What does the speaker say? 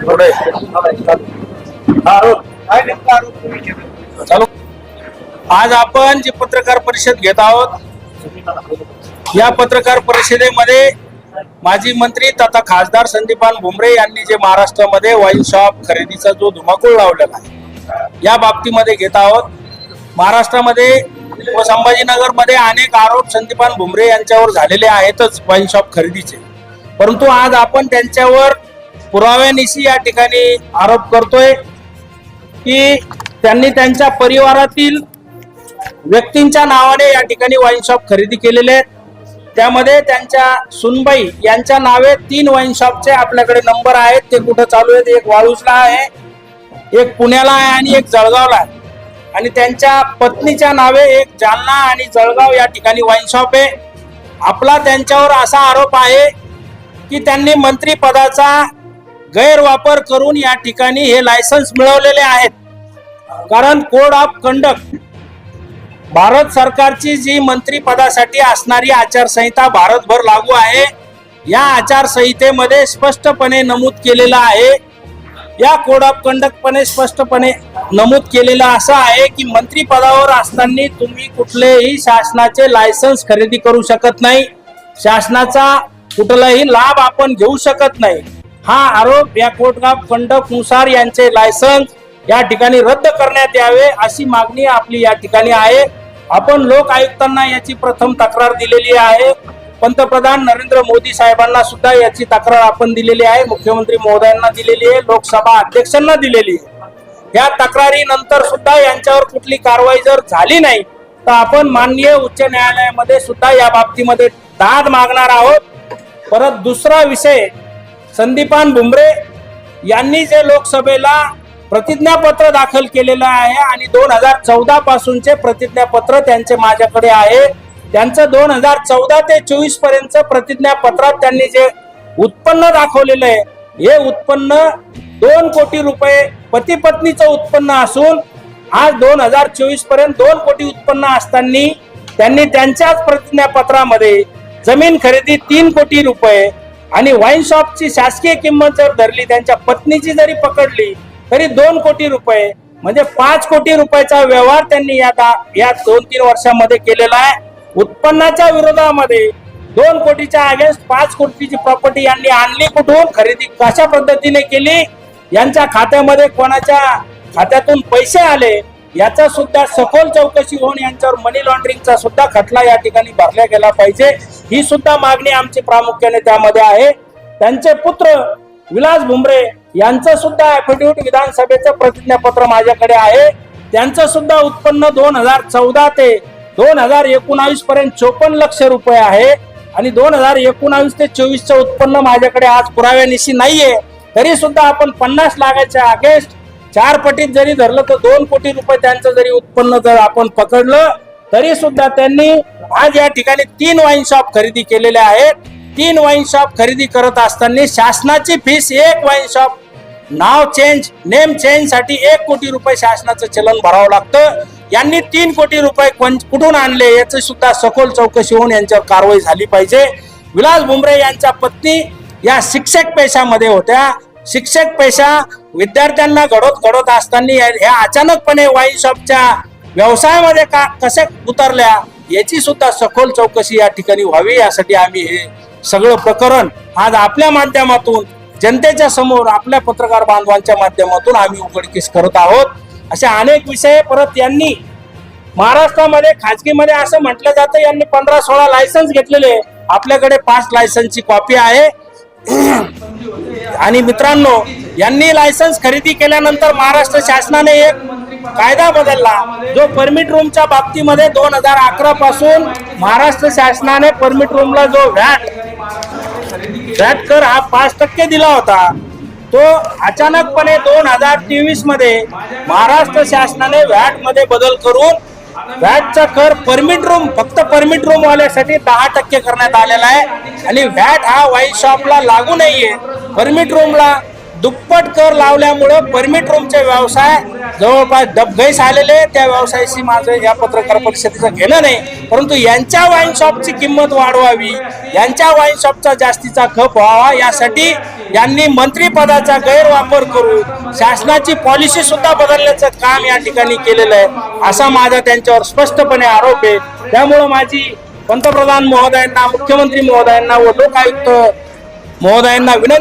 पुढे. चालू आज आपण जी पत्रकार परिषद घेत आहोत या पत्रकार परिषदेमध्ये माजी मंत्री तथा खासदार संदीपान भुमरे यांनी जे महाराष्ट्रामध्ये वाईन शॉप खरेदीचा जो धुमाकूळ लावलेला आहे या बाबतीमध्ये घेत आहोत महाराष्ट्रामध्ये व संभाजीनगरमध्ये अनेक आरोप संदीपान भुमरे यांच्यावर झालेले आहेतच वाईन शॉप खरेदीचे परंतु आज आपण त्यांच्यावर पुराव्यानिशी या ठिकाणी आरोप करतोय की त्यांनी त्यांच्या परिवारातील व्यक्तींच्या नावाने या ठिकाणी वाईन शॉप खरेदी केलेले आहेत. त्यामध्ये त्यांच्या सुनबाई यांच्या नावे तीन वाईन शॉपचे आपल्याकडे नंबर आहेत. ते कुठं चालू आहेत? एक वाळूजला आहे एक पुण्याला आहे आणि एक जळगावला आहे. आणि त्यांच्या पत्नीच्या नावे एक जालना आणि जळगाव या ठिकाणी वाईन शॉप आहे. आपला त्यांच्यावर असा आरोप आहे की त्यांनी मंत्रीपदाचा गैरवापर करून या ठिकाणी हे लायसन्स मिळवलेले आहेत. कारण कोड ऑफ कंडक्ट भारत सरकारची जी मंत्रीपदासाठी असणारी आचारसंहिता भारतभर लागू आहे या आचारसंहितेमध्ये स्पष्टपणे नमूद केलेलं आहे. या कोड ऑफ कंडक्टपणे स्पष्टपणे नमूद केलेलं असं आहे की मंत्रीपदावर असताना तुम्ही कुठलेही शासनाचे लायसन्स खरेदी करू शकत नाही. शासनाचा कुठलाही लाभ आपण घेऊ शकत नाही. हा आरोप या कोड खंडक मुसार यांचे लायसन्स या ठिकाणी रद्द करण्यात यावे अशी मागणी आपली या ठिकाणी आहे. आपण लोक आयुक्तांना याची प्रथम तक्रार दिलेली आहे. पंतप्रधान नरेंद्र मोदी साहेबांना सुद्धा याची तक्रार आपण दिलेली आहे. मुख्यमंत्री महोदयांना दिलेली आहे. लोकसभा अध्यक्षांना दिलेली आहे. या तक्रारीनंतर सुद्धा यांच्यावर कुठली कारवाई जर झाली नाही तर आपण माननीय उच्च न्यायालयामध्ये सुद्धा या बाबतीमध्ये दाद मागणार आहोत. परत दुसरा विषय संदीपान बुमरे यांनी जे लोकसभेला प्रतिज्ञापत्र दाखल केलेलं आहे आणि दोन हजार चौदा पासूनचे प्रतिज्ञापत्र त्यांचे माझ्याकडे आहे त्यांचं दोन हजार चौदा ते चोवीसपर्यंत प्रतिज्ञापत्रात त्यांनी जे उत्पन्न दाखवलेलं आहे हे उत्पन्न दोन कोटी रुपये पती पत्नीचं उत्पन्न असून आज दोन हजार चोवीसपर्यंत दोन कोटी उत्पन्न असताना त्यांनी त्यांच्याच प्रतिज्ञापत्रामध्ये जमीन खरेदी तीन कोटी रुपये आणि वाईन शॉपची शासकीय किंमत जर धरली त्यांच्या पत्नीची जरी पकडली तरी दोन कोटी रुपये. म्हणजे पाच कोटी रुपयाचा व्यवहार त्यांनी या दा- या दोन तीन वर्षामध्ये केलेला आहे. उत्पन्नाच्या विरोधामध्ये दोन कोटीच्या अगेन्स्ट पाच कोटीची प्रॉपर्टी यांनी आणली कुठून? खरेदी कशा पद्धतीने केली? यांच्या खात्यामध्ये कोणाच्या खात्यातून पैसे आले? याचा सुद्धा सखोल चौकशी होऊन यांच्यावर मनी लॉन्ड्रिंगचा सुद्धा खटला या ठिकाणी भरला गेला पाहिजे. ही सुद्धा मागणी आमची प्रामुख्याने त्यामध्ये आहे. त्यांचे पुत्र विलास भुमरे यांचं सुद्धा ऍफिडेव्हिट विधानसभेचं प्रतिज्ञापत्र माझ्याकडे आहे. त्यांचं सुद्धा उत्पन्न दोन हजार चौदा ते दोन हजार एकोणावीस पर्यंत चोपन्न लक्ष रुपये आहे. आणि दोन हजार एकोणावीस ते चोवीसचं उत्पन्न माझ्याकडे आज पुराव्यानिशी नाहीये. तरी सुद्धा आपण पन्नास लाखाच्या अगेन्स्ट चार पटीत जरी धरलं तर दोन कोटी रुपये त्यांचं जरी उत्पन्न जर आपण पकडलं तरी सुद्धा त्यांनी आज या ठिकाणी तीन वाईन शॉप खरेदी केलेले आहेत. तीन वाईन शॉप खरेदी करत असताना शासनाची फीस एक वाईन शॉप नाव चेंज नेम चेंजसाठी एक कोटी रुपये शासनाचं चलन भरावं लागतं. यांनी तीन कोटी रुपये कुठून आणले याची सुद्धा सखोल चौकशी होऊन यांच्यावर कारवाई झाली पाहिजे. विलास भुमरे यांच्या पत्नी या शिक्षक पेशामध्ये होत्या. शिक्षक पेशा विद्यार्थ्यांना घडवत घडवत असताना ह्या अचानकपणे वाईन शॉपच्या व्यवसायामध्ये का कशा उतरल्या याची सुद्धा सखोल चौकशी या ठिकाणी व्हावी यासाठी आम्ही हे सगळं प्रकरण आज आपल्या माध्यमातून जनतेच्या समोर आपल्या पत्रकार बांधवांच्या माध्यमातून आम्ही उघडकीस करत आहोत. असे अनेक विषय परत यांनी महाराष्ट्रामध्ये खाजगीमध्ये असं म्हटलं जातं यांनी पंधरा सोळा लायसन्स घेतलेले. आपल्याकडे पाच लायसन्सची कॉपी आहे. आणि मित्रांनो यांनी लायसन्स खरेदी केल्यानंतर महाराष्ट्र शासनाने एक कायदा बदलला. जो परमिट रूमच्या बाबतीमध्ये दोन हजार अकरा पासून महाराष्ट्र शासनाने परमिट रूमला जो व्हॅट व्हॅट कर हा पाच टक्के दिला होता. तो अचानकपणे दोन हजार तेवीसमध्ये महाराष्ट्र शासनाने व्हॅटमध्ये बदल करून व्हॅटचा कर परमिट रूम फक्त परमिट रूम वाल्यासाठी दहा टक्के करण्यात आलेला आहे. आणि व्हॅट हा वाईन शॉपला लागू नाहीये. परमिट रूमला दुप्पट कर लावल्यामुळं परमिट रूमचे व्यवसाय जवळपास डबगैस आलेले त्या व्यवसायाशी माझं या पत्रकार परिषदेचं घेणं नाही. परंतु यांच्या वाईन शॉपची किंमत वाढवावी यांच्या वाईन शॉपचा जास्तीचा खप व्हावा यासाठी यांनी मंत्रीपदाचा गैरवापर करून शासनाची पॉलिसी सुद्धा बदलण्याचं काम या ठिकाणी केलेलं आहे. असा माझा त्यांच्यावर स्पष्टपणे आरोप आहे. त्यामुळं माझी पंतप्रधान महोदयांना मुख्यमंत्री महोदयांना व लोकायुक्त महोदयांना विनंती